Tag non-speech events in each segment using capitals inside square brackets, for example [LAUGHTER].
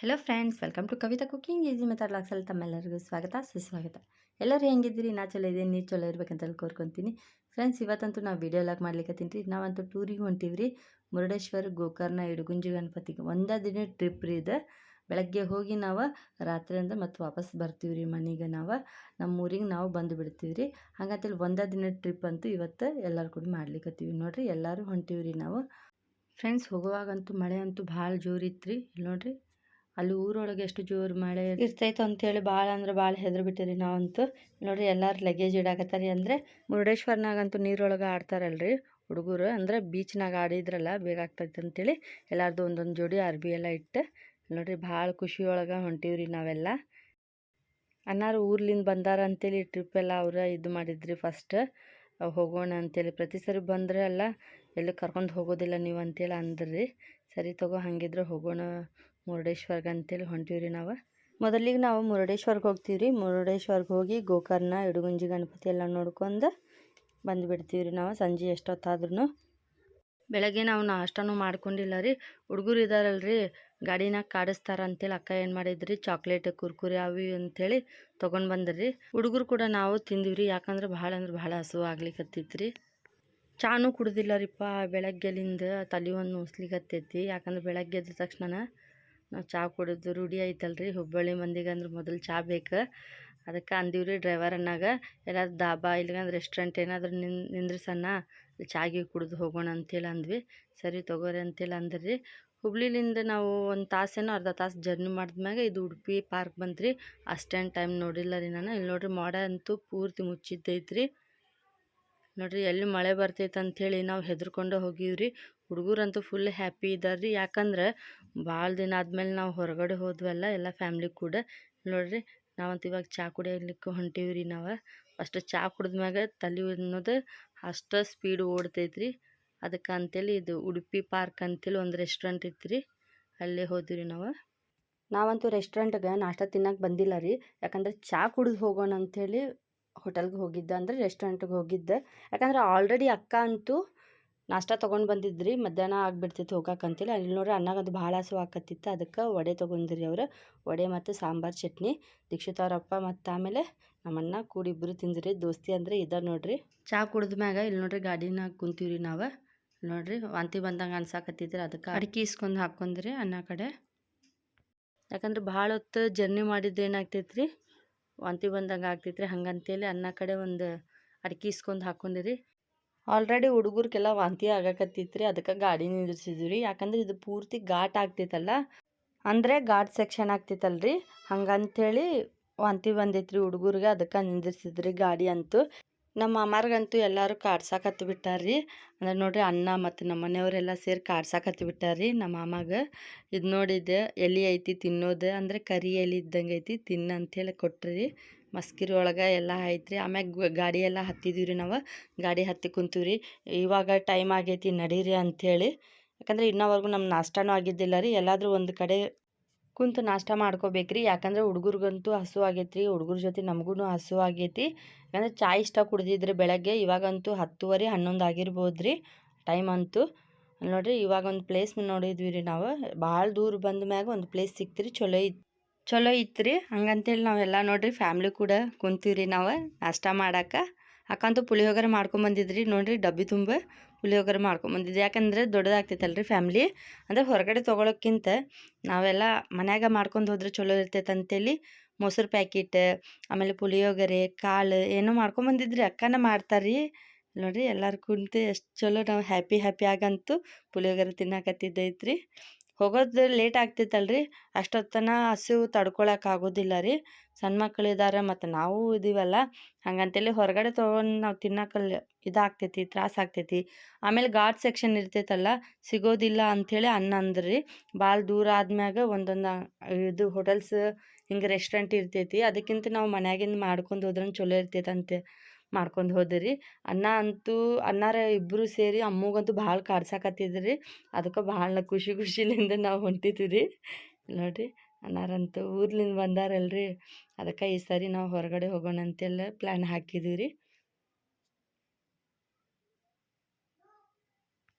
Hello friends welcome to Kavitha cooking easy method ಲಾಕ್ಸಲ್ಲಿ ತಮ್ಮೆಲ್ಲರಿಗೂ ಸ್ವಾಗತ ಸುಸ್ವಾಗತ ಎಲ್ಲರೂ ಹೆಂಗಿದ್ದೀರಿ? ನಾ ಚಲೋ ಇದ್ದೀನಿ, ನೀರು ಚಲೋ ಇರ್ಬೇಕಂತ ಕೋರ್ಕೊತೀನಿ. ಫ್ರೆಂಡ್ಸ್ ಇವತ್ತಂತೂ ನಾವು ವಿಡಿಯೋ ಲಾಕ್ ಮಾಡ್ಲಿಕ್ಕೆ ರೀ ನಾವಂತೂ ಟೂರಿಗೆ ಹೊಂಟೀವಿ ರೀ ಮುರುಡೇಶ್ವರ, ಗೋಕರ್ಣ, ಇಡಗುಂಜಿ ಗಣಪತಿಗೆ ಒಂದೇ ದಿನ ಟ್ರಿಪ್ ರೀ ಇದು. ಬೆಳಗ್ಗೆ ಹೋಗಿ ನಾವು ರಾತ್ರಿಯಿಂದ ಮತ್ತು ವಾಪಸ್ ಬರ್ತೀವಿ ರೀ ಮನೆಗೆ ನಾವು. ನಮ್ಮ ಊರಿಗೆ ನಾವು ಬಂದು ಬಿಡ್ತೀವಿ ರೀ ಹಂಗಂತೇಳಿ ಒಂದೇ ದಿನ ಟ್ರಿಪ್ ಅಂತೂ ಇವತ್ತು ಎಲ್ಲರೂ ಕೂಡ ಮಾಡ್ಲಿಕ್ಕತ್ತೀವಿ ನೋಡಿರಿ ಎಲ್ಲರೂ ಹೊಂಟೀವಿ ನಾವು. ಫ್ರೆಂಡ್ಸ್ ಹೋಗುವಾಗಂತೂ ಮಳೆ ಅಂತೂ ಭಾಳ ಜೋರಿತ್ತು ರೀ ಇಲ್ಲಿ ನೋಡಿರಿ. ಅಲ್ಲಿ ಊರೊಳಗೆ ಎಷ್ಟು ಜೋರು ಮಳೆ ಇರ್ತೈತೆ ಅಂತೇಳಿ ಭಾಳ ಅಂದ್ರೆ ಭಾಳ ಹೆದ್ರು ಬಿಟ್ಟಿರಿ ನಾವಂತೂ. ನೋಡ್ರಿ ಎಲ್ಲರೂ ಲಗೇಜ್ ಇಡಾಕತ್ತಾರಿ ಅಂದರೆ ಮುರುಡೇಶ್ವರ್ನಾಗಂತೂ ನೀರೊಳಗೆ ಆಡ್ತಾರಲ್ರಿ ಹುಡುಗರು. ಅಂದರೆ ಬೀಚ್ನಾಗ ಆಡಿದ್ರಲ್ಲ ಬೇಗ ಆಗ್ತೈತೆ ಅಂತೇಳಿ ಎಲ್ಲಾರ್ದು ಒಂದೊಂದು ಜೋಡಿ ಅರ್ಬಿ ಎಲ್ಲ ಇಟ್ಟು ನೋಡ್ರಿ ಭಾಳ ಖುಷಿಯೊಳಗೆ ಹೊಂಟೀವ್ರಿ ನಾವೆಲ್ಲ. ಅನ್ನಾರು ಊರ್ಲಿಂದ ಬಂದಾರ ಅಂತೇಳಿ ಟ್ರಿಪ್ ಎಲ್ಲ ಅವ್ರ ಇದು ಮಾಡಿದ್ರಿ ಫಸ್ಟ್ ಹೋಗೋಣ ಅಂತೇಳಿ ಪ್ರತಿ ಸರಿ ಬಂದರೆ ಅಲ್ಲ ಎಲ್ಲಿ ಕರ್ಕೊಂಡು ಹೋಗೋದಿಲ್ಲ ನೀವು ಅಂತೇಳಿ ಅಂದ್ರಿ. ಸರಿ ತಗೋ ಹಾಗಿದ್ರೆ ಹೋಗೋಣ ಮುರುಡೇಶ್ವರ್ಗೆ ಅಂತೇಳಿ ಹೊಂಟೀವಿ ರೀ ನಾವು. ಮೊದಲಿಗೆ ನಾವು ಮುರುಡೇಶ್ವರ್ಗೆ ಹೋಗ್ತೀವಿ ರೀ ಮುರುಡೇಶ್ವರ್ಗೆ ಹೋಗಿ ಗೋಕರ್ಣ, ಇಡಗುಂಜಿ, ಗಣಪತಿ ಎಲ್ಲ ನೋಡ್ಕೊಂಡು ಬಂದುಬಿಡ್ತೀವಿ ರೀ ನಾವು ಸಂಜೆ ಎಷ್ಟೊತ್ತಾದ್ರೂ ಬೆಳಗ್ಗೆ ನಾವು ನಾಷ್ಟನೂ ಮಾಡ್ಕೊಂಡಿಲ್ಲ ರೀ ಹುಡುಗರು ಇದ್ದಾರಲ್ರಿ ಗಾಡಿನಾಗ ಕಾಡಿಸ್ತಾರ ಅಂತೇಳಿ ಅಕ್ಕ ಏನು ಮಾಡಿದ್ರಿ, ಚಾಕ್ಲೇಟ್, ಕುರ್ಕುರಿ ಅವು ಅಂಥೇಳಿ ತೊಗೊಂಡು ಬಂದ್ರಿ. ಹುಡುಗರು ಕೂಡ ನಾವು ತಿಂದಿವ್ರಿ, ಯಾಕಂದ್ರೆ ಭಾಳ ಅಂದ್ರೆ ಭಾಳ ಹಸು ಆಗ್ಲಿಕ್ಕತ್ತೈತಿ ರೀ ಚಾನೂ ಕುಡ್ದಿಲ್ಲ ರೀಪ್ಪ ಬೆಳಗ್ಗೆಲಿಂದ, ತಲೆ ಒಂದು ನುಸ್ಲಿಕತ್ತೈತಿ ಯಾಕಂದ್ರೆ ಬೆಳಗ್ಗೆ ಎದ್ದ ತಕ್ಷಣ ನಾವು ಚಾ ಕುಡಿದು ರೂಢಿ ಐತಲ್ರಿ, ಹುಬ್ಬಳ್ಳಿ ಮಂದಿಗೆ ಅಂದ್ರೆ ಮೊದಲು ಚಹಾ ಬೇಕು. ಅದಕ್ಕೆ ಡ್ರೈವರ್ ಅನ್ನಾಗ ಎಲ್ಲಾದ್ರು ದಾಬಾ ಇಲ್ಲಾಂದ್ರೆ ರೆಸ್ಟೋರೆಂಟ್ ಏನಾದರೂ ನಿನ್ ನಿಂದ್ರಸಣ್ಣ ಗೀ ಕುಡಿದು ಹೋಗೋಣ ಅಂತೇಳಿ ಅಂದ್ವಿ. ಸರಿ ತಗೋರಿ ಅಂತೇಳಿ ಅಂದ್ರಿ. ಹುಬ್ಳಿಲಿಂದ ನಾವು ಒಂದು ತಾಸೇನೋ ಅರ್ಧ ತಾಸು ಜರ್ನಿ ಮಾಡಿದ್ಮ್ಯಾಗ ಇದು ಉಡುಪಿ ಪಾರ್ಕ್ ಬಂತ್ರಿ. ಅಷ್ಟೇನು ಟೈಮ್ ನೋಡಿಲ್ಲ ರೀ ನಾನು. ಇಲ್ಲಿ ನೋಡ್ರಿ ಮೋಡ ಅಂತೂ ಪೂರ್ತಿ ಮುಚ್ಚಿದ್ದೈತ್ರಿ. ನೋಡ್ರಿ ಎಲ್ಲಿ ಮಳೆ ಬರ್ತೈತೆ ಅಂಥೇಳಿ ನಾವು ಹೆದರ್ಕೊಂಡು ಹೋಗಿವ್ರಿ. ಹುಡುಗರಂತೂ ಫುಲ್ ಹ್ಯಾಪಿ ಇದ್ದಾರೆ ರೀ ಯಾಕಂದ್ರೆ ಭಾಳ ದಿನ ಆದಮೇಲೆ ನಾವು ಹೊರಗಡೆ ಹೋದ್ವಲ್ಲ, ಎಲ್ಲ ಫ್ಯಾಮ್ಲಿ ಕೂಡ. ನೋಡಿರಿ ನಾವಂತೂ ಇವಾಗ ಚಾ ಕುಡಿಯಲಿಕ್ಕೆ ಹೊಂಟೀವಿ ರೀ ನಾವು. ಫಸ್ಟ್ ಚಾ ಕುಡಿದ್ಮ್ಯಾಗ ತಲೆ ಅನ್ನೋದು ಅಷ್ಟು ಸ್ಪೀಡ್ ಓಡ್ತೈತ್ರಿ. ಅದಕ್ಕೆ ಅಂತೇಳಿ ಇದು ಉಡುಪಿ ಪಾರ್ಕ್ ಅಂತೇಳಿ ಒಂದು ರೆಸ್ಟೋರೆಂಟ್ ಇತ್ತು ರೀ ಅಲ್ಲೇ ಹೋದ್ವಿ ನಾವು. ನಾವಂತೂ ರೆಸ್ಟೋರೆಂಟ್ಗೆ ನಾಷ್ಟ ತಿನ್ನಕ್ಕೆ ಬಂದಿಲ್ಲ ರೀ ಯಾಕಂದ್ರೆ ಚಾ ಕುಡಿದು ಹೋಗೋಣ ಅಂಥೇಳಿ ಹೋಟೆಲ್ಗೆ ಹೋಗಿದ್ದೆ ಅಂದರೆ ರೆಸ್ಟೋರೆಂಟ್ಗೆ ಹೋಗಿದ್ದೆ. ಯಾಕಂದ್ರೆ ಆಲ್ರೆಡಿ ಅಕ್ಕ ಅಂತೂ ನಾಷ್ಟ ತೊಗೊಂಡು ಬಂದಿದ್ರಿ, ಮಧ್ಯಾಹ್ನ ಆಗಿಬಿಡ್ತಿತ್ತು ಹೋಗಕ್ಕಂತೇಳಿ ಇಲ್ಲಿ ನೋಡ್ರಿ ಅನ್ನಗದು ಭಾಳ ಹಸು ಹಾಕತ್ತಿತ್ತು ಅದಕ್ಕೆ ವಡೆ ತೊಗೊಂಡ್ರಿ ಅವರು. ವಡೆ ಮತ್ತು ಸಾಂಬಾರು, ಚಟ್ನಿ, ದೀಕ್ಷಿತ್ ಅವರಪ್ಪ ಮತ್ತು ಆಮೇಲೆ ನಮ್ಮಣ್ಣ ಕೂಡಿ ಇಬ್ಬರು ತಿಂದ್ರಿ. ದೋಸ್ತಿ ಅಂದರೆ ಇದ ನೋಡ್ರಿ. ಚಹಾ ಕುಡಿದ ಮ್ಯಾಗ ಇಲ್ಲಿ ನೋಡ್ರಿ ಗಾಡಿನಾಗ ಕುಂತೀವ್ರಿ ನಾವು. ನೋಡ್ರಿ ವಾಂತಿ ಬಂದಂಗೆ ಅನ್ಸಾಕತ್ತಿದ್ರಿ. ಅದಕ್ಕೆ ಅಡಿಕೆ ಇಸ್ಕೊಂಡು ಹಾಕ್ಕೊಂಡ್ರಿ ಅನ್ನ ಕಡೆ. ಯಾಕಂದ್ರೆ ಭಾಳ ಹೊತ್ತು ಜರ್ನಿ ಮಾಡಿದ್ರೆ ಏನಾಗ್ತೈತೆ ರೀ ವಾಂತಿ ಬಂದಂಗೆ ಆಗ್ತೈತ್ರಿ. ಹಂಗಂತೇಳಿ ಅನ್ನ ಕಡೆ ಒಂದು ಅಡಿಕೆ ಇಸ್ಕೊಂಡು ಹಾಕೊಂಡಿರಿ ಆಲ್ರೆಡಿ ಹುಡುಗರಿಗೆಲ್ಲ ವಾಂತಿ ಆಗಕತ್ತಿತ್ತು ರೀ ಅದಕ್ಕೆ ಗಾಡಿ ನಿಂದಿರ್ಸಿದ್ವಿ ಯಾಕಂದ್ರೆ ಇದು ಪೂರ್ತಿ ಘಾಟ್ ಆಗ್ತೈತಲ್ಲ. ಅಂದರೆ ಘಾಟ್ ಸೆಕ್ಷನ್ ಆಗ್ತೈತಲ್ಲ ರೀ ವಾಂತಿ ಬಂದೈತ್ರಿ ಹುಡುಗರಿಗೆ. ಅದಕ್ಕೆ ನಿಂದಿರ್ಸಿದ್ರಿ ಗಾಡಿ ಅಂತೂ. ನಮ್ಮ ಅಮ್ಮಾರ್ಗಂತೂ ಎಲ್ಲರೂ ಕಾಡ್ಸಾಕತ್ತು ಬಿಟ್ಟಾರ್ರಿ. ಅಂದ್ರೆ ನೋಡ್ರಿ ಅಣ್ಣ ಮತ್ತು ನಮ್ಮ ಮನೆಯವರೆಲ್ಲ ಸೇರಿ ಕಾಡ್ಸಾಕತ್ತು ಬಿಟ್ಟಾರ್ರಿ ನಮ್ಮ ಮಾಮಾಗ. ಇದು ನೋಡಿದ್ದೆ ಎಲೆ ಐತಿ ತಿನ್ನೋದು. ಅಂದರೆ ಕರಿ ಎಲೆ ಇದ್ದಂಗೆ ಐತಿ ತಿನ್ನ ಅಂಥೇಳಿ ಕೊಟ್ರಿ. ಮಸ್ಕಿರಿ ಒಳಗೆ ಎಲ್ಲ ಐತ್ರಿ. ಆಮ್ಯಾಗ ಗಾಡಿ ಎಲ್ಲ ಹತ್ತಿದೀವಿ ರೀ ನಾವು. ಗಾಡಿ ಹತ್ತಿ ಕುಂತೀವಿ ರೀ ಇವಾಗ ಟೈಮ್ ಆಗೈತಿ ನಡೀರಿ ಅಂಥೇಳಿ ಯಾಕಂದ್ರೆ ಇನ್ನೋವರೆಗೂ ನಮ್ಮ ನಾಷ್ಟನೂ ಆಗಿದ್ದಿಲ್ಲ ರೀ. ಎಲ್ಲಾದರೂ ಒಂದು ಕಡೆ ಕುಂತು ನಾಷ್ಟ ಮಾಡ್ಕೋಬೇಕ್ರಿ. ಯಾಕಂದ್ರೆ ಹುಡುಗರಿಗಂತೂ ಹಸು ಆಗೈತೆ ರೀ ಹುಡುಗರ ಜೊತೆ ನಮಗೂ ಹಸು ಆಗೈತಿ. ಯಾಕಂದ್ರೆ ಚಾಯ್ ಇಷ್ಟ ಕುಡ್ದಿದ್ರಿ ಬೆಳಗ್ಗೆ ಇವಾಗಂತೂ ಹತ್ತುವರೆ, ಹನ್ನೊಂದು ಆಗಿರ್ಬೋದು ರೀ ಟೈಮ್ ಅಂತೂ. ನೋಡಿರಿ ಇವಾಗ ಒಂದು ಪ್ಲೇಸ್ ನೋಡಿದ್ವಿ ರೀ ನಾವು. ಭಾಳ ದೂರ ಬಂದ ಮ್ಯಾಗ ಒಂದು ಪ್ಲೇಸ್ ಸಿಕ್ತಿರಿ ರೀ ಚಲೋ ಇತ್ತು ಚಲೋ ಇತ್ತು ರೀ ಹಂಗಂತೇಳಿ ನಾವೆಲ್ಲ ನೋಡಿರಿ ಫ್ಯಾಮ್ಲಿ ಕೂಡ ಕುಂತೀವಿ ನಾವು ನಾಷ್ಟ ಮಾಡಕ್ಕೆ ಅಕ್ಕಂತೂ ಪುಳಿಯೋಗರೆ ಮಾಡ್ಕೊಂಬಂದಿದ್ರಿ ನೋಡಿರಿ, ಡಬ್ಬಿ ತುಂಬ ಪುಳಿಯೋಗರೆ ಮಾಡ್ಕೊಂಬಂದಿದ್ದೆ ಯಾಕಂದ್ರೆ ದೊಡ್ಡದಾಗ್ತೈತಲ್ಲ ರೀ ಫ್ಯಾಮ್ಲಿ ಅಂದರೆ ಹೊರಗಡೆ ತೊಗೊಳೋಕ್ಕಿಂತ ನಾವೆಲ್ಲ ಮನ್ಯಾಗ ಮಾಡ್ಕೊಂಡು ಹೋದ್ರೆ ಚಲೋ ಇರ್ತೈತೆ ಅಂತೇಳಿ ಮೊಸರು ಪ್ಯಾಕೆಟ್ ಆಮೇಲೆ ಪುಳಿಯೋಗರೆ, ಕಾಳು ಏನೋ ಮಾಡ್ಕೊಂಬಂದಿದ್ರಿ ಅಕ್ಕನ ಮಾಡ್ತಾರೆ ರೀ ನೋಡಿರಿ ಎಲ್ಲರೂ ಕುಂತು ಎಷ್ಟು ಚಲೋ ನಾವು ಹ್ಯಾಪಿ ಹ್ಯಾಪಿ ಆಗಂತೂ ಪುಳಿಯೋಗರೆ ತಿನ್ನಕತ್ತಿದ್ದೈತ್ರಿ. ಹೋಗೋದು ಲೇಟ್ ಆಗ್ತೈತಲ್ರಿ ಅಷ್ಟೊತ್ತನ ಹಸಿವು ತಡ್ಕೊಳಕ್ಕಾಗೋದಿಲ್ಲ ರೀ. ಸಣ್ಣ ಮಕ್ಕಳು ಇದ್ದಾರೆ ಮತ್ತು ನಾವು ಇದೀವಲ್ಲ, ಹಂಗಂತೇಳಿ ಹೊರಗಡೆ ತೊಗೊಂಡು ನಾವು ತಿನ್ನಕ್ಕಲ್ಲಿ ಇದಾಗ್ತೈತಿ, ತ್ರಾಸ ಆಗ್ತೈತಿ. ಆಮೇಲೆ ಘಾಟ್ ಸೆಕ್ಷನ್ ಇರ್ತೈತಲ್ಲ, ಸಿಗೋದಿಲ್ಲ ಅಂಥೇಳಿ ಅನ್ನ ಅಂದ್ರಿ. ಭಾಳ ದೂರ ಆದ್ಮ್ಯಾಗ ಒಂದೊಂದು ಇದು ಹೋಟೆಲ್ಸ್ ಹಿಂಗೆ ರೆಸ್ಟೋರೆಂಟ್ ಇರ್ತೈತಿ, ಅದಕ್ಕಿಂತ ನಾವು ಮನ್ಯಾಗಿಂದ ಮಾಡ್ಕೊಂಡು ಹೋದ್ರೆ ಚಲೋ ಇರ್ತೈತಂತೆ ಮಾಡ್ಕೊಂಡು ಹೋದ್ರಿ. ಅನ್ನ ಅಂತೂ ಅನ್ನಾರ ಇಬ್ಬರು ಸೇರಿ ಅಮ್ಮಗಂತೂ ಭಾಳ ಕಾಡ್ಸಾಕತ್ತಿದ್ರಿ, ಅದಕ್ಕೆ ಭಾಳ ಖುಷಿ ಖುಷಿಲಿಂದ ನಾವು ಹೊಂಟಿದ್ವಿ ರೀ ನೋಡಿರಿ. ಅನ್ನಾರಂತೂ ಊರ್ಲಿಂದ ಬಂದಾರಲ್ರಿ. ಅದಕ್ಕೆ ಈ ಸಾರಿ ನಾವು ಹೊರಗಡೆ ಹೋಗೋಣ ಅಂತೆಲ್ಲ ಪ್ಲ್ಯಾನ್ ಹಾಕಿದ್ದೀವಿ ರೀ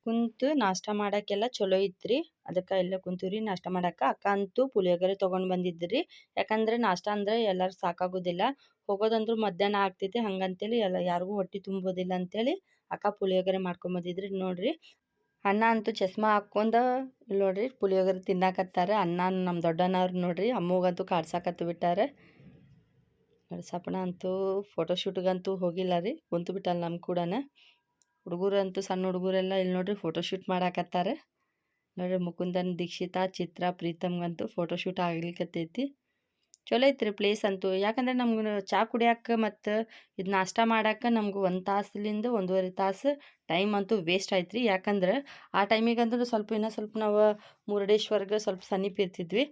ಕುಂತು ನಾಷ್ಟ ಮಾಡಕ್ಕೆಲ್ಲ ಚಲೋ ಇತ್ರಿ ಅದಕ್ಕೆ ಎಲ್ಲ ಕುಂತೀವ್ರಿ ನಾಷ್ಟ ಮಾಡಕ್ಕೆ. ಅಕ್ಕ ಅಂತೂ ಪುಳಿಯೋಗರೆ ತೊಗೊಂಡು ಬಂದಿದ್ರಿ. ಯಾಕಂದ್ರೆ ನಾಷ್ಟ ಅಂದ್ರೆ ಎಲ್ಲರೂ ಸಾಕಾಗೋದಿಲ್ಲ. ಹೋಗೋದಂದ್ರೂ ಮಧ್ಯಾಹ್ನ ಆಗ್ತೈತಿ. ಹಂಗಂತೇಳಿ ಎಲ್ಲ ಯಾರಿಗೂ ಹೊಟ್ಟೆ ತುಂಬೋದಿಲ್ಲ ಅಂತೇಳಿ ಅಕ್ಕ ಪುಳಿಯೋಗರೆ ಮಾಡ್ಕೊಂಬಂದಿದ್ರಿ ನೋಡ್ರಿ. ಅಣ್ಣ ಅಂತೂ ಚಸ್ಮಾ ಹಾಕ್ಕೊಂಡ ಇಲ್ಲಿ ನೋಡ್ರಿ ಪುಳಿಯೋಗರೆ ತಿನ್ನಾಕತ್ತಾರೆ. ಅನ್ನ ನಮ್ಮ ದೊಡ್ಡಣ್ಣವ್ರು ನೋಡ್ರಿ ಅಮ್ಮಗಂತೂ ಕಾಡ್ಸಾಕತ್ತು ಬಿಟ್ಟಾರೆ. ನಡ್ಸಪ್ಪಣ ಅಂತೂ ಫೋಟೋಶೂಟ್ಗಂತೂ ಹೋಗಿಲ್ಲ ರೀ, ಕುಂತು ಬಿಟ್ಟಲ್ಲ ನಮ್ಮ ಕೂಡ ಹುಡುಗರಂತೂ ಸಣ್ಣ ಹುಡುಗರೆಲ್ಲ ಇಲ್ಲಿ ನೋಡ್ರಿ ಫೋಟೋಶೂಟ್ ಮಾಡಾಕತ್ತಾರೆ. ನೋಡ್ರಿ ಮುಕುಂದನ್, ದೀಕ್ಷಿತ, ಚಿತ್ರ, ಪ್ರೀತಮ್ಗಂತೂ ಫೋಟೋಶೂಟ್ ಆಗ್ಲಿಕ್ಕತ್ತೈತಿ ಚಲೋ ಐತ್ರಿ ಪ್ಲೇಸ್ ಅಂತೂ. ಯಾಕಂದ್ರೆ ನಮ್ಗೆ ಚಾ ಕುಡಿಯಾಕ ಮತ್ತು ಇದು ನಾಷ್ಟ ಮಾಡಕ್ಕೆ ನಮ್ಗೆ ಒಂದು ತಾಸಲಿಂದ ಒಂದೂವರೆ ತಾಸು ಟೈಮ್ ಅಂತೂ ವೇಸ್ಟ್ ಆಯ್ತು ರೀ ಯಾಕಂದ್ರೆ ಆ ಟೈಮಿಗಂತೂ ಸ್ವಲ್ಪ ಇನ್ನೂ ಸ್ವಲ್ಪ ನಾವು ಮುರುಡೇಶ್ವರ್ಗೆ ಸ್ವಲ್ಪ ಸಮೀಪ ಇರ್ತಿದ್ವಿ.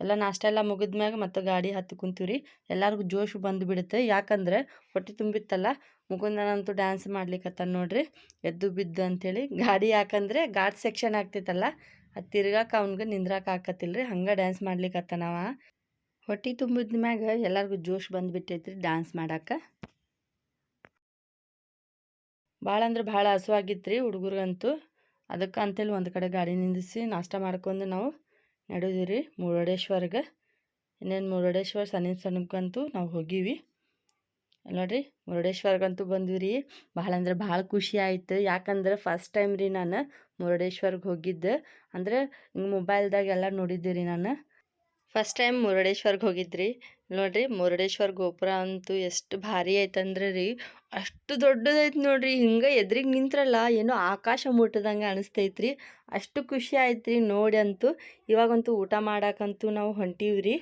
ಎಲ್ಲ ನಾಷ್ಟ ಎಲ್ಲ ಮುಗಿದ್ಮ್ಯಾಗ ಮತ್ತು ಗಾಡಿ ಹತ್ತು ಕುಂತೀವಿ ರೀ ಎಲ್ಲರಿಗೂ ಜೋಶ್ ಬಂದು ಬಿಡುತ್ತೆ ಯಾಕಂದ್ರೆ ಹೊಟ್ಟೆ ತುಂಬಿತ್ತಲ್ಲ ಮುಗುಂದನಂತೂ ಡ್ಯಾನ್ಸ್ ಮಾಡ್ಲಿಕ್ಕತ್ತಾನ ನೋಡ್ರಿ. ಎದ್ದು ಬಿದ್ದು ಅಂಥೇಳಿ ಗಾಡಿ ಯಾಕಂದರೆ ಘಾಟ್ ಸೆಕ್ಷನ್ ಆಗ್ತೈತಲ್ಲ ಅದು ತಿರ್ಗಾಕ ಅವ್ನಿಗೆ ನಿಂದ್ರಾಕ ಆಕತ್ತಿಲ್ಲ ರೀ ಹಂಗೆ ಡ್ಯಾನ್ಸ್ ಮಾಡ್ಲಿಕ್ಕತ್ತಾನವ ಹೊಟ್ಟೆ ತುಂಬಿದ ಮ್ಯಾಗ ಎಲ್ಲರಿಗೂ ಜೋಶ್ ಬಂದುಬಿಟ್ಟೈತ್ರಿ ಡ್ಯಾನ್ಸ್ ಮಾಡಕ್ಕೆ ಭಾಳ ಅಂದ್ರೆ ಭಾಳ ಹಸುವಾಗಿತ್ತು ರೀ ಹುಡುಗರಿಗಂತೂ. ಅದಕ್ಕೆ ಅಂತೇಳಿ ಒಂದು ಕಡೆ ಗಾಡಿ ನಿಂದಿಸಿ ನಾಷ್ಟ ಮಾಡ್ಕೊಂಡು ನಾವು ನಡೆದ್ವಿ ರೀ ಮುರುಡೇಶ್ವರ್ಗೆ. ಇನ್ನೇನು ಮುರುಡೇಶ್ವರ ಸಣ್ಣ ಸಣ್ಣಕ್ಕಂತೂ ನಾವು ಹೋಗೀವಿ. ನೋಡ್ರಿ ಮುರುಡೇಶ್ವರ್ಗಂತೂ ಬಂದ್ವಿ ರೀ ಭಾಳ ಅಂದ್ರೆ ಭಾಳ ಖುಷಿ ಆಯಿತು. ಯಾಕಂದ್ರೆ ಫಸ್ಟ್ ಟೈಮ್ ರೀ ನಾನು ಮುರುಡೇಶ್ವರ್ಗೆ ಹೋಗಿದ್ದೆ. ಅಂದರೆ ಹಿಂಗೆ ಮೊಬೈಲ್ದಾಗೆಲ್ಲ ನೋಡಿದ್ದೆ ರೀ ನಾನು. ಫಸ್ಟ್ ಟೈಮ್ ಮುರುಡೇಶ್ವರ್ಗೆ ಹೋಗಿದ್ರಿ. ನೋಡ್ರಿ ಮುರುಡೇಶ್ವರ ಗೋಪುರ ಅಂತೂ ಎಷ್ಟು ಭಾರಿ ಐತಂದ್ರೆ ರೀ, ಅಷ್ಟು ದೊಡ್ಡದೈತೆ ನೋಡ್ರಿ. ಹಿಂಗೆ ಎದ್ರಿಗೆ ನಿಂತ್ರಲ್ಲ, ಏನೋ ಆಕಾಶ ಮುಟ್ಟದಂಗೆ ಅನಿಸ್ತೈತ್ರಿ. ಅಷ್ಟು ಖುಷಿ ಆಯ್ತು ರೀ ನೋಡಿ ಅಂತೂ. ಇವಾಗಂತೂ ಊಟ ಮಾಡಕ್ಕಂತೂ ನಾವು ಹೊಂಟೀವಿ ರೀ.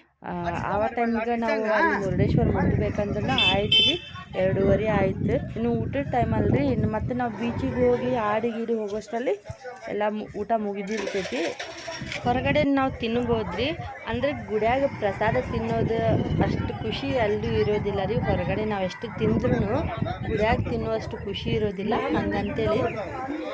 ಆವ ಟೈಮ್ಗೆ ನಾವು ಮುರುಡೇಶ್ವರ ಮುಟ್ಟಬೇಕಂದ್ರೆ ಆಯ್ತು ರೀ. ಎರಡೂವರೆ ಆಯ್ತು. ಇನ್ನು ಊಟದ ಟೈಮ್ ರೀ ಇನ್ನು ಮತ್ತೆ ನಾವು ಬೀಚಿಗೆ ಹೋಗಿ ಆಡಿ ಗೀಡಿ ಹೋಗೋಷ್ಟರಲ್ಲಿ ಎಲ್ಲ ಊಟ ಮುಗಿದಿರ್ತೈತಿ. ಹೊರಗಡೆ ನಾವು ತಿನ್ಬೋದ್ರಿ. ಅಂದರೆ ಗುಡಿಯಾಗ ಪ್ರಸಾದ ತಿನ್ನೋದು ಅಷ್ಟು ಖುಷಿ ಅಲ್ಲೂ ಇರೋದಿಲ್ಲ ರೀ. ಹೊರಗಡೆ ನಾವು ಎಷ್ಟು ತಿಂದ್ರೂ ಗುಡಿಯಾಗ ತಿನ್ನುವಷ್ಟು ಖುಷಿ ಇರೋದಿಲ್ಲ. ಹಂಗಂತೇಳಿ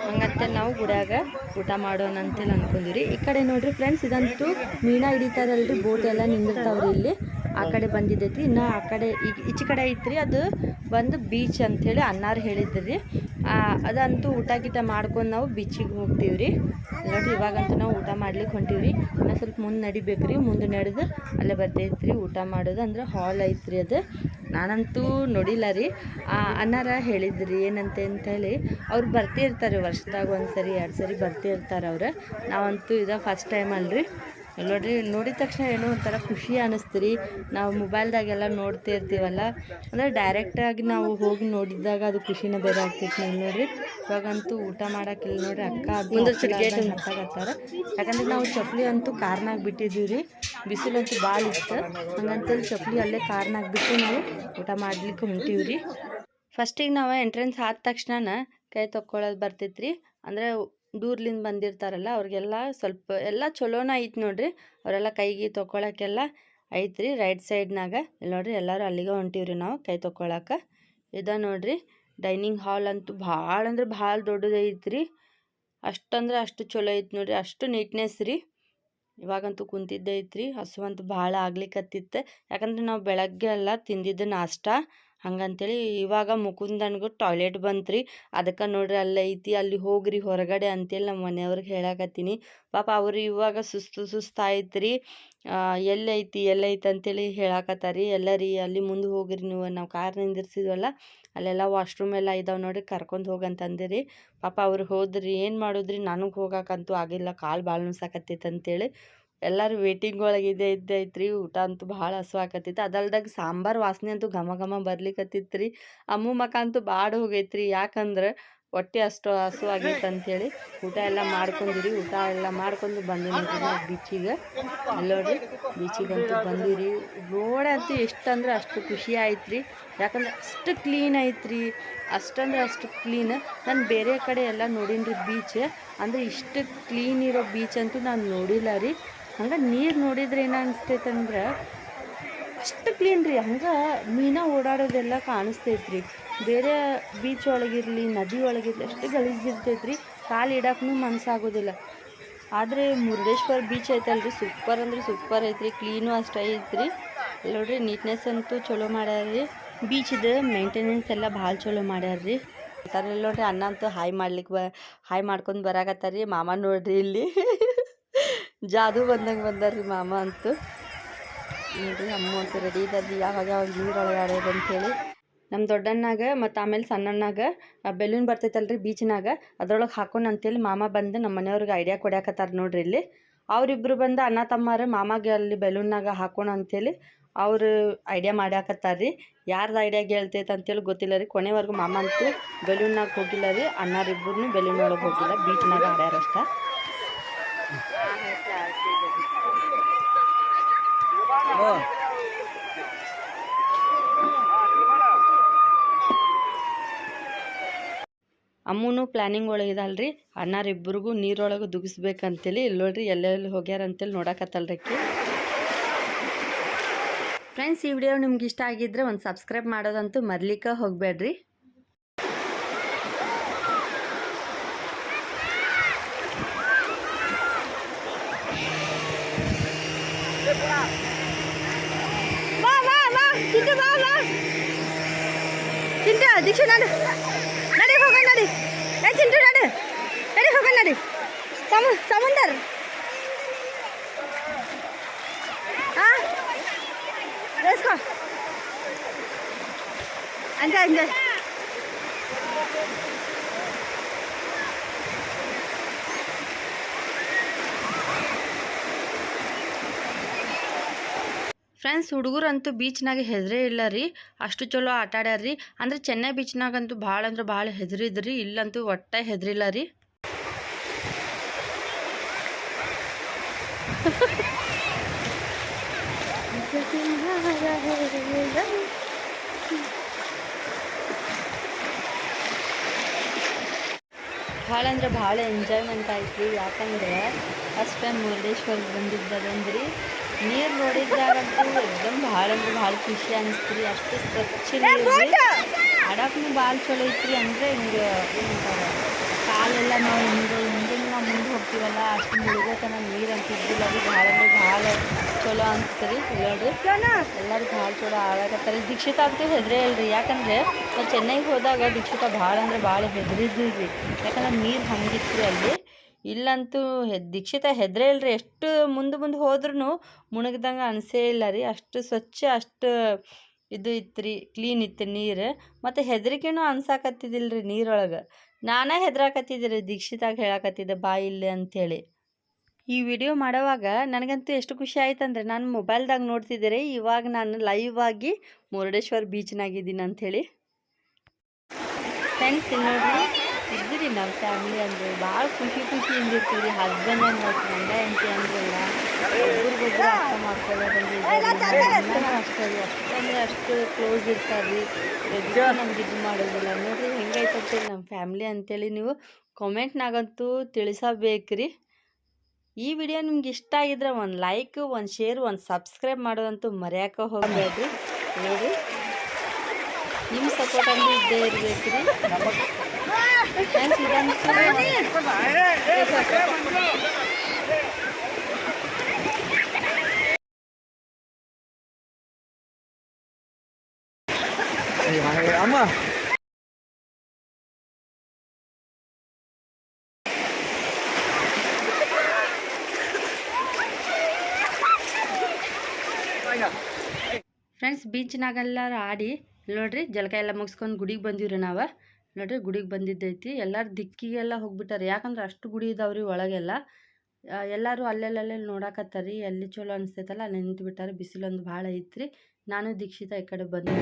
ಹಂಗಂತ ನಾವು ಗುಡಿಯಾಗ ಊಟ ಮಾಡೋಣ ಅಂತೇಳಿ ಅಂದ್ಕೊಂಡಿವ್ರಿ ಈ ಕಡೆ ನೋಡ್ರಿ ಫ್ರೆಂಡ್ಸ್, ಇದಂತೂ ಮೀನಾ ಹಿಡಿತಾರಲ್ರಿ. ಬೋಟ್ ಎಲ್ಲ ನಿಂದಿರ್ತಾವ್ರಿ ಇಲ್ಲಿ. ಆ ಕಡೆ ಬಂದಿದ್ದೈತಿ ಇನ್ನು ಆ ಕಡೆ ಈಗ ಈಚೆ ಕಡೆ ಐತ್ರಿ. ಅದು ಬಂದು ಬೀಚ್ ಅಂಥೇಳಿ ಅನ್ನಾರು ಹೇಳಿದ್ರಿ. ಅದಂತೂ ಊಟ ಗೀಟ ಮಾಡ್ಕೊಂಡು ನಾವು ಬೀಚಿಗೆ ಹೋಗ್ತೀವಿ ರೀ ನೋಡ್ರಿ ಇವಾಗಂತೂ ನಾವು ಊಟ ಮಾಡ್ಲಿಕ್ಕೆ ಹೊಂಟೀವಿ ಇನ್ನೂ ಸ್ವಲ್ಪ ಮುಂದೆ ನಡಿಬೇಕು ರೀ ಮುಂದೆ ನಡೆದು ಅಲ್ಲೇ ಬರ್ತೈತೆ ರೀ ಊಟ ಮಾಡೋದು. ಅಂದ್ರೆ ಹಾಲ್ ಐತ್ರಿ ಅದು. ನಾನಂತೂ ನೋಡಿಲ್ಲ ರೀ. ಅನ್ನಾರ ಹೇಳಿದ್ರಿ ಏನಂತೆ ಅಂತೇಳಿ ಅವ್ರು ಬರ್ತಿರ್ತಾರೆ ವರ್ಷದಾಗ ಒಂದು ಸರಿ ಎರಡು ಸರಿ ಬರ್ತಿರ್ತಾರೆ ಅವ್ರು. ನಾವಂತೂ ಇದ ಫಸ್ಟ್ ಟೈಮ್ ಅಲ್ರಿ. ನೋಡ್ರಿ ನೋಡಿದ ತಕ್ಷಣ ಏನೋ ಒಂಥರ ಖುಷಿ ಅನ್ನಿಸ್ತೀರಿ ನಾವು ಮೊಬೈಲ್ದಾಗೆಲ್ಲ ನೋಡ್ತಾ ಇರ್ತೀವಲ್ಲ ಅಂದರೆ ಡೈರೆಕ್ಟಾಗಿ ನಾವು ಹೋಗಿ ನೋಡಿದಾಗ ಅದು ಖುಷಿನ ಬೇರೆ ಆಗ್ತೈತಿ ನಂಗೆ ನೋಡ್ರಿ. ಇವಾಗಂತೂ ಊಟ ಮಾಡೋಕ್ಕಿಲ್ಲ ನೋಡ್ರಿ ಅಕ್ಕ ಹತ್ತಾಗತ್ತಾರ ಯಾಕಂದ್ರೆ ನಾವು ಚಪ್ಪಲಿ ಅಂತೂ ಕಾರ್ನಾಗ ಬಿಟ್ಟಿದ್ದೀವಿ ರೀ ಬಿಸಿಲಂತೂ ಭಾಳ ಇತ್ತು. ಹಂಗಂತೇಳಿ ಚಪ್ಪಲಿ ಅಲ್ಲೇ ಕಾರ್ನಾಗ ಬಿಟ್ಟು ನಾವು ಊಟ ಮಾಡ್ಲಿಕ್ಕೆ ಹೊಂಟೀವಿ ರೀ ಫಸ್ಟಿಗೆ ನಾವು ಎಂಟ್ರೆನ್ಸ್ ಆದ ತಕ್ಷಣ ಕೈ ತೊಕ್ಕೊಳ್ಳೋದು ಬರ್ತೈತ್ರಿ. ಅಂದರೆ ದೂರ್ಲಿಂದ ಬಂದಿರ್ತಾರಲ್ಲ, ಅವ್ರಿಗೆಲ್ಲ ಸ್ವಲ್ಪ ಎಲ್ಲ ಚಲೋನ ಐತೆ ನೋಡ್ರಿ. ಅವರೆಲ್ಲ ಕೈಗೆ ತೊಗೊಳಕ್ಕೆಲ್ಲ ಐತ್ರಿ ರೈಟ್ ಸೈಡ್ನಾಗ. ಇಲ್ಲಿ ನೋಡ್ರಿ ಎಲ್ಲರೂ ಅಲ್ಲಿಗೆ ಹೊಂಟೀವ್ರಿ ನಾವು ಕೈ ತೊಗೊಳಕ್ಕೆ ಇದ ನೋಡ್ರಿ ಡೈನಿಂಗ್ ಹಾಲ್ ಅಂತೂ ಭಾಳ ಅಂದ್ರೆ ಭಾಳ ದೊಡ್ಡದೈತ್ರಿ ಅಷ್ಟಂದ್ರೆ ಅಷ್ಟು ಚಲೋ ಐತಿ ನೋಡ್ರಿ, ಅಷ್ಟು ನೀಟ್ನೆಸ್ ರೀ. ಇವಾಗಂತೂ ಕುಂತಿದ್ದೈತ್ರಿ ಹಸುವಂತೂ ಭಾಳ ಆಗ್ಲಿಕ್ಕತ್ತಿತ್ತು ಯಾಕಂದ್ರೆ ನಾವು ಬೆಳಗ್ಗೆ ಎಲ್ಲ ತಿಂದಿದ್ದು ನಾಷ್ಟ. ಹಂಗಂತೇಳಿ ಇವಾಗ ಮುಕುಂದನ್ಗೂ ಟಾಯ್ಲೆಟ್ ಬಂತ್ರಿ. ಅದಕ್ಕೆ ನೋಡ್ರಿ ಅಲ್ಲೈತಿ, ಅಲ್ಲಿ ಹೋಗ್ರಿ ಹೊರಗಡೆ ಅಂತೇಳಿ ನಮ್ಮ ಮನೆಯವ್ರಿಗೆ ಹೇಳಕತ್ತೀನಿ. ಪಾಪ ಅವ್ರು ಇವಾಗ ಸುಸ್ತು ಸುಸ್ತು ಆಯ್ತು ಎಲ್ಲೈತಿ ಎಲ್ಲೈತಿ ಅಂತೇಳಿ ಹೇಳಕತ್ತಾರಿ. ಎಲ್ಲ ರೀ ಅಲ್ಲಿ ಮುಂದೆ ಹೋಗ್ರಿ ನೀವು. ನಾವು ಕಾರ್ ನಿಂದಿರ್ಸಿದ್ವಲ್ಲ, ಅಲ್ಲೆಲ್ಲ ವಾಶ್ರೂಮ್ ಎಲ್ಲ ಇದಾವೆ ನೋಡಿ ಕರ್ಕೊಂಡು ಹೋಗಂತಂದಿರಿ. ಪಾಪ ಅವ್ರು ಹೋದ್ರಿ, ಏನು ಮಾಡಿದ್ರಿ? ನನಗೆ ಹೋಗಕ್ಕಂತೂ ಆಗಿಲ್ಲ, ಕಾಲು ಭಾಳ ನುಸಾಕತ್ತೈತೆ ಅಂತೇಳಿ. ಎಲ್ಲರೂ ವೇಟಿಂಗ್ ಒಳಗೆ ಇದೇ ಇದ್ದೇ ಐತ್ರಿ, ಊಟ ಅಂತೂ ಭಾಳ ಹಸು ಆಕತ್ತಿತ್ತು. ಅದಲ್ದಾಗ ಸಾಂಬಾರು ವಾಸನೆ ಅಂತೂ ಘಮ ಘಮ ಬರ್ಲಿಕ್ಕತ್ತಿತ್ತು ರೀ ಅಮ್ಮು ಮಕ ಅಂತೂ ಬಾಡ್ ಹೋಗೈತ್ರಿ, ಯಾಕಂದ್ರೆ ಹೊಟ್ಟೆ ಅಷ್ಟು ಹಸು ಆಗೈತೆ ಅಂಥೇಳಿ ಊಟ ಎಲ್ಲ ಮಾಡ್ಕೊಂಡಿರಿ ಊಟ ಎಲ್ಲ ಮಾಡ್ಕೊಂಡು ಬಂದು ನಾವು ಬೀಚಿಗೆ ನೋಡ್ರಿ ಬೀಚಿಗಂತೂ ಬಂದಿರಿ. ಅಂತೂ ಎಷ್ಟಂದ್ರೆ ಅಷ್ಟು ಖುಷಿ ಆಯ್ತು ಯಾಕಂದ್ರೆ ಅಷ್ಟು ಕ್ಲೀನ್ ಐತ್ರಿ. ಅಷ್ಟಂದ್ರೆ ಅಷ್ಟು ಕ್ಲೀನ್ ನಾನು ಬೇರೆ ಕಡೆ ಎಲ್ಲ ನೋಡೀನಿ ರೀ ಬೀಚ್ ಅಂದರೆ ಇಷ್ಟು ಕ್ಲೀನ್ ಇರೋ ಬೀಚ್ ಅಂತೂ ನಾನು ನೋಡಿಲ್ಲ ರೀ. ಹಂಗೆ ನೀರು ನೋಡಿದ್ರೆ ಏನು ಅನಿಸ್ತೈತಂದ್ರೆ ಅಷ್ಟು ಕ್ಲೀನ್ ರೀ. ಹಂಗೆ ಮೀನ ಓಡಾಡೋದೆಲ್ಲ ಕಾಣಿಸ್ತೈತೆ ರೀ ಬೇರೆ ಬೀಚ್ ಒಳಗಿರಲಿ, ನದಿ ಒಳಗಿರಲಿ ಅಷ್ಟು ಗಲೀಜಿರ್ತೈತೆ ರೀ ಕಾಲು ಇಡಕ್ಕೂ ಮನಸ್ಸಾಗೋದಿಲ್ಲ ಆದರೆ ಮುರುಡೇಶ್ವರ ಬೀಚ್ ಐತಲ್ರಿ. ಸೂಪರ್ ಅಂದ್ರೆ ಸೂಪರ್ ಐತ್ರಿ. ಕ್ಲೀನು ಅಷ್ಟೇ ಐತ್ರಿ. ನೋಡ್ರಿ ನೀಟ್ನೆಸ್ ಅಂತೂ ಚಲೋ ಮಾಡ್ಯಾರ ರೀ ಬೀಚ್ದು ಮೇಂಟೆನೆನ್ಸ್ ಎಲ್ಲ ಭಾಳ ಚಲೋ ಮಾಡ್ಯಾರ ರೀ ಬಿಡ್ತಾರೆ ಇಲ್ಲಿ ನೋಡ್ರಿ ಅನ್ನ ಅಂತೂ ಹಾಯ್ ಮಾಡ್ಲಿಕ್ಕೆ ಬ ಹಾಯ್ ಮಾಡ್ಕೊಂಡು ಬರಾಕತ್ತಾರ ರೀ ಮಾಮ ನೋಡ್ರಿ ಇಲ್ಲಿ. [LAUGHS] ಜಾದು ಬಂದಂಗೆ ಬಂದಾರ್ರಿ ಮಾಮ ಅಂತೂ. ನೋಡಿ ಅಮ್ಮ ಅಂತೂ ರೆಡಿ ಇದ್ದಾರ್ರಿ, ಯಾವಾಗ ಯಾವಾಗ ನೀರೊಳಗೆ ಆಡೋದು ಅಂತೇಳಿ ನಮ್ಮ ದೊಡ್ಡಣ್ಣಾಗ ಮತ್ತು ಆಮೇಲೆ ಸಣ್ಣಣ್ಣಾಗ ಬೆಲೂನ್ ಬರ್ತೈತಲ್ರಿ ಬೀಚ್ನಾಗ, ಅದ್ರೊಳಗೆ ಹಾಕೋಣ ಅಂತೇಳಿ ಮಾಮ ಬಂದು ನಮ್ಮ ಮನೆಯವ್ರಿಗೆ ಐಡಿಯಾ ಕೊಡ್ಯಾಕತ್ತಾರ ನೋಡ್ರಿ ಇಲ್ಲಿ. ಅವರಿಬ್ಬರು ಬಂದು ಅಣ್ಣ ತಮ್ಮಾರ ಮಾಮಾಗೆ ಅಲ್ಲಿ ಬೆಲೂನ್ನಾಗ ಹಾಕೋಣ ಅಂತೇಳಿ ಅವರು ಐಡಿಯಾ ಮಾಡ್ಯಾಕತ್ತಾರ ರೀ ಯಾರ್ದು ಐಡಿಯಾ ಗೆಲ್ತೈತೆ ಅಂತೇಳಿ ಗೊತ್ತಿಲ್ಲ ರೀ, ಕೊನೆವರೆಗೂ ಮಾಮ ಅಂತೂ ಬೆಲೂನ್ನಾಗ ಹೋಗಿಲ್ಲ ರೀ ಅಣ್ಣಾರಿಬ್ರು ಬೆಲೂನ್ ಒಳಗೆ ಹೋಗಿಲ್ಲ, ಬೀಚ್ನಾಗ ಆಡ್ಯಾರಷ್ಟ. ಅಮ್ಮನೂ ಪ್ಲಾನಿಂಗ್ ಒಳಗೆ ಇದಲ್ರಿ ಅಣ್ಣಾರಿಬ್ಬರಿಗೂ ನೀರೊಳಗೆ ದುಗಿಸ್ಬೇಕಂತೇಳಿ ಇಲ್ಲಿ ನೋಡ್ರಿ ಎಲ್ಲೆಲ್ಲಿ ಹೋಗ್ಯಾರ ಅಂತೇಳಿ ನೋಡಕತ್ತಲ್ರಿ ಫ್ರೆಂಡ್ಸ್ ಈ ವಿಡಿಯೋ ನಿಮ್ಗೆ ಇಷ್ಟ ಆಗಿದ್ರೆ ಒಂದು ಸಬ್ಸ್ಕ್ರೈಬ್ ಮಾಡೋದಂತೂ ಮರ್ಲಿಕ್ಕೆ ಹೋಗಬೇಡ್ರಿ. దీక్ష బావా తింటా దీక్ష నాడు. నడి హోగన్ నడి. ఏ తింటూ నాడు. నడి హోగన్ నడి. సము సముందర్. వేసుకో. అంతే అంతే. ಫ್ರೆಂಡ್ಸ್ ಹುಡುಗರಂತೂ ಬೀಚ್ನಾಗೆ ಹೆದರೇ ಇಲ್ಲ ರೀ ಅಷ್ಟು ಚಲೋ ಆಟ ಆಡ್ಯಾರ ರೀ ಅಂದ್ರೆ ಚೆನ್ನೈ ಬೀಚ್ನಾಗಂತೂ ಭಾಳ ಅಂದ್ರೆ ಭಾಳ ಹೆದರಿದ್ರಿ. ಇಲ್ಲಂತೂ ಒಟ್ಟ ಹೆದರಿಲ್ಲ ರೀ ಭಾಳ ಅಂದ್ರೆ ಭಾಳ ಎಂಜಾಯ್ಮೆಂಟ್ ಆಯ್ತು ಯಾಕಂದ್ರೆ ಫಸ್ಟ್ ಟೈಮ್ ಮುರುಡೇಶ್ವರ್ಗೆ ಬಂದಿದ್ದದಂದ್ರಿ. ನೀರು ನೋಡಿದಾಗಂತೂ ಎಕ್ದಮ್ ಭಾಳ ಅಂದ್ರೆ ಭಾಳ ಖುಷಿ ಅನಿಸ್ತು ರೀ ಅಷ್ಟು ಸ್ವಚ್ಛ ನೀರು ಆಡಕ್ಕೂ ಭಾಳ ಚಲೋ ಐತ್ರಿ ಅಂದರೆ ಹಿಂಗೆ ಏನಂತಾರೆ ಕಾಲೆಲ್ಲ ನಾವು ಹಿಂದೆ ಹಿಂದೆ ನಾವು ಮುಂದೆ ಹೋಗ್ತೀವಲ್ಲ ಅಷ್ಟು ಮುಳುಗೋತನ ನೀರು ಅಂತ ಅದು ಭಾಳ ಅಂದ್ರೆ ಭಾಳ ಚಲೋ ಅನಿಸ್ತು ರೀ ನೋಡ್ರಿ ಎಲ್ಲರೂ ಭಾಳ ಚಲೋ ಆಡಕತ್ತಾರೆ ದೀಕ್ಷಿತ ಅಂತೂ ಹೆದರೇ ಇಲ್ರಿ. ಯಾಕಂದ್ರೆ ನಾವು ಚೆನ್ನೈಗೆ ಹೋದಾಗ ದೀಕ್ಷಿತ ಭಾಳ ಅಂದ್ರೆ ಭಾಳ ಹೆದರಿದ್ವಿ ರೀ ಯಾಕಂದ್ರೆ ನೀರು ಹಂಗಿತ್ತು ರೀ ಅಲ್ಲಿ. ಇಲ್ಲಂತೂ ಹೆ, ದೀಕ್ಷಿತ ಹೆದರೇ ಇಲ್ಲರಿ ಎಷ್ಟು ಮುಂದೆ ಮುಂದೆ ಹೋದ್ರೂ ಮುಣಗ್ದಂಗೆ ಅನಿಸೇ ಇಲ್ಲ ರೀ. ಅಷ್ಟು ಸ್ವಚ್ಛ, ಅಷ್ಟು ಇದು ಇತ್ತು ರೀ ಕ್ಲೀನ್ ಇತ್ತು ನೀರು. ಮತ್ತು ಹೆದರಿಕೆನೂ ಅನ್ಸಾಕತ್ತಿದ್ದಿಲ್ಲ ರೀ ನೀರೊಳಗೆ. ನಾನೇ ಹೆದ್ರಾಕತ್ತಿದ್ದೆ ರೀ ದೀಕ್ಷಿತಾಗ ಹೇಳಕತ್ತಿದ್ದೆ ಬಾ ಇಲ್ಲಿ ಅಂಥೇಳಿ ಈ ವಿಡಿಯೋ ಮಾಡೋವಾಗ ನನಗಂತೂ ಎಷ್ಟು ಖುಷಿ ಆಯ್ತಂದ್ರೆ ನಾನು ಮೊಬೈಲ್ದಾಗ ನೋಡ್ತಿದ್ದೆ ರೀ ಇವಾಗ ನಾನು ಲೈವ್ ಆಗಿ ಮುರುಡೇಶ್ವರ ಬೀಚ್ನಾಗಿದ್ದೀನಿ ಅಂಥೇಳಿ ಫ್ರೆಂಡ್ಸ್ ನೋಡ್ರಿ. ಇದ್ರಿ ನಮ್ಮ ಫ್ಯಾಮಿಲಿ ಅಂದರೆ ಭಾಳ ಖುಷಿ ಖುಷಿಯಿಂದ ಇರ್ತೀವಿ ರೀ ಹಸ್ಬೆಂಡ್ ಅಂದ್ರೆ ಗಂಡ ಹೆಂಡತಿ ಅಂದ್ರಲ್ಲ ಒಬ್ರಿಗೊಬ್ರು ಅರ್ಥ ಮಾಡ್ಕೊಳ್ಳೋದಂದ್ರೆ ಅಣ್ಣನೂ ಅಷ್ಟೇ ರೀ ಅಷ್ಟು. ಅಂದರೆ ಅಷ್ಟು ಕ್ಲೋಸ್ ಇರ್ತಾರೆ ರೀ ನಮ್ಗೆ ಇದು ಮಾಡೋದಿಲ್ಲ. ನೋಡ್ರಿ ಹೆಂಗಾಯ್ತಂತೇಳಿ ನಮ್ಮ ಫ್ಯಾಮ್ಲಿ ಅಂತೇಳಿ ನೀವು ಕಾಮೆಂಟ್ನಾಗಂತೂ ತಿಳಿಸಬೇಕು ರೀ ಈ ವಿಡಿಯೋ ನಿಮ್ಗೆ ಇಷ್ಟ ಆಗಿದ್ರೆ ಒಂದು ಲೈಕ್ ಒಂದು ಶೇರ್ ಒಂದು ಸಬ್ಸ್ಕ್ರೈಬ್ ಮಾಡೋದಂತೂ ಮರೆಯೋಕೆ ಹೋಗಬೇಡ್ರಿ. ನೋಡಿ. ನಿಮ್ಮ ಸಪೋರ್ಟ್ ಅಂದ್ರೆ ಇದ್ದೇ ಇರಬೇಕು ರೀ ಫ್ರೆಂಡ್ಸ್ ಬೀಚ್ನಾಗೆಲ್ಲರೂ ಆಡಿ ನೋಡ್ರಿ ಜಲಕ ಎಲ್ಲ ಮುಗಿಸ್ಕೊಂಡು ಗುಡಿಗೆ ಬಂದೀವ್ರಿ ನಾವು. ನೋಡ್ರಿ ಗುಡಿಗೆ ಬಂದಿದ್ದೈತಿ. ಎಲ್ಲರೂ ದಿಕ್ಕಿಗೆಲ್ಲ ಹೋಗ್ಬಿಟ್ಟಾರೆ. ಯಾಕಂದ್ರೆ ಅಷ್ಟು ಗುಡಿ ಇದಾವ್ರಿ ಒಳಗೆಲ್ಲ. ಎಲ್ಲರೂ ಅಲ್ಲೆಲ್ಲಲ್ಲೇ ನೋಡಾಕತ್ತಾರಿ. ಎಲ್ಲಿ ಚಲೋ ಅನಿಸ್ತೈತಲ್ಲ ಅಲ್ಲಿ ನಿಂತು ಬಿಟ್ಟಾರೆ. ಬಿಸಿಲೊಂದು ಭಾಳ ಐತ್ರಿ. ನಾನು ದೀಕ್ಷಿತ ಈ ಕಡೆ ಬಂದು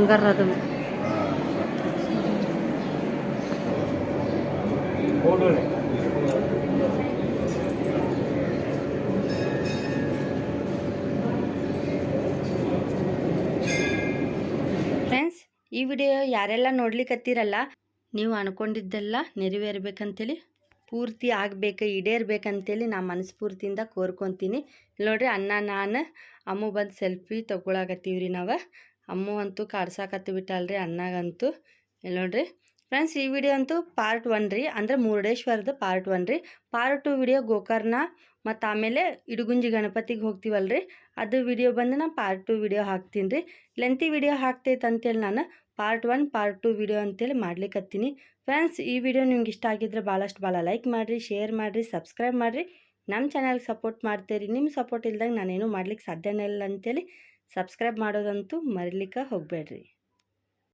ಬಂಗಾರದ ಫ್ರೆಂಡ್ಸ್ ಈ ವಿಡಿಯೋ ಯಾರೆಲ್ಲ ನೋಡ್ಲಿಕ್ಕತ್ತೀರಲ್ಲ ನೀವು ಅನ್ಕೊಂಡಿದ್ದೆಲ್ಲ ನೆರವೇರ್ಬೇಕಂತೇಳಿ, ಪೂರ್ತಿ ಆಗಬೇಕು, ಈಡೇರ್ಬೇಕಂತೇಳಿ ನಾ ಮನಸ್ಫೂರ್ತಿಯಿಂದ ಕೋರ್ಕೊತೀನಿ. ನೋಡ್ರಿ ಅಣ್ಣ, ನಾನು, ಅಮ್ಮ ಬಂದು ಸೆಲ್ಫಿ ತೊಗೊಳಕತ್ತೀವಿ ರೀ ನಾವು. ಅಮ್ಮು ಅಂತೂ ಕಾಡ್ಸಾಕತ್ತಿ ಬಿಟ್ಟಲ್ರಿ ಅನ್ನಾಗಂತೂ ಇಲ್ಲಿ ನೋಡ್ರಿ ಫ್ರೆಂಡ್ಸ್ ಈ ವಿಡಿಯೋ ಅಂತೂ ಪಾರ್ಟ್ ಒನ್ ರೀ, ಅಂದರೆ ಮುರುಡೇಶ್ವರದ ಪಾರ್ಟ್ ಒನ್ ರೀ. ಪಾರ್ಟ್ ಟು ವಿಡಿಯೋ ಗೋಕರ್ಣ ಮತ್ತು ಆಮೇಲೆ ಇಡುಗುಂಜಿ ಗಣಪತಿಗೆ ಹೋಗ್ತೀವಲ್ರಿ. ಅದು ವಿಡಿಯೋ ಬಂದು ನಾನು ಪಾರ್ಟ್ ಟು ವಿಡಿಯೋ ಹಾಕ್ತೀನಿ ರೀ. ಲೆಂತಿ ವಿಡಿಯೋ ಹಾಕ್ತೈತೆ ಅಂತೇಳಿ ನಾನು part one part two video ಅಂತೇಳಿ ಮಾಡ್ಲಿಕ್ಕತ್ತೀನಿ ಫ್ರೆಂಡ್ಸ್ ಈ ವಿಡಿಯೋ ನಿಮ್ಗೆ ಇಷ್ಟ ಆಗಿದ್ರೆ ಭಾಳಷ್ಟು ಭಾಳ ಲೈಕ್ ಮಾಡಿರಿ ಶೇರ್ ಮಾಡಿರಿ ಸಬ್ಸ್ಕ್ರೈಬ್ ಮಾಡಿರಿ. ನಮ್ಮ ಚಾನಲ್ಗೆ ಸಪೋರ್ಟ್ ಮಾಡ್ತೀರಿ. ನಿಮ್ಮ ಸಪೋರ್ಟ್ ಇಲ್ದಂಗೆ ನಾನೇನು ಮಾಡ್ಲಿಕ್ಕೆ ಸಾಧ್ಯನೇ ಇಲ್ಲ ಅಂತೇಳಿ ಸಬ್ಸ್ಕ್ರೈಬ್ ಮಾಡೋದಂತೂ ಮರಿಲಿಕ್ಕೆ ಹೋಗಬೇಡ್ರಿ.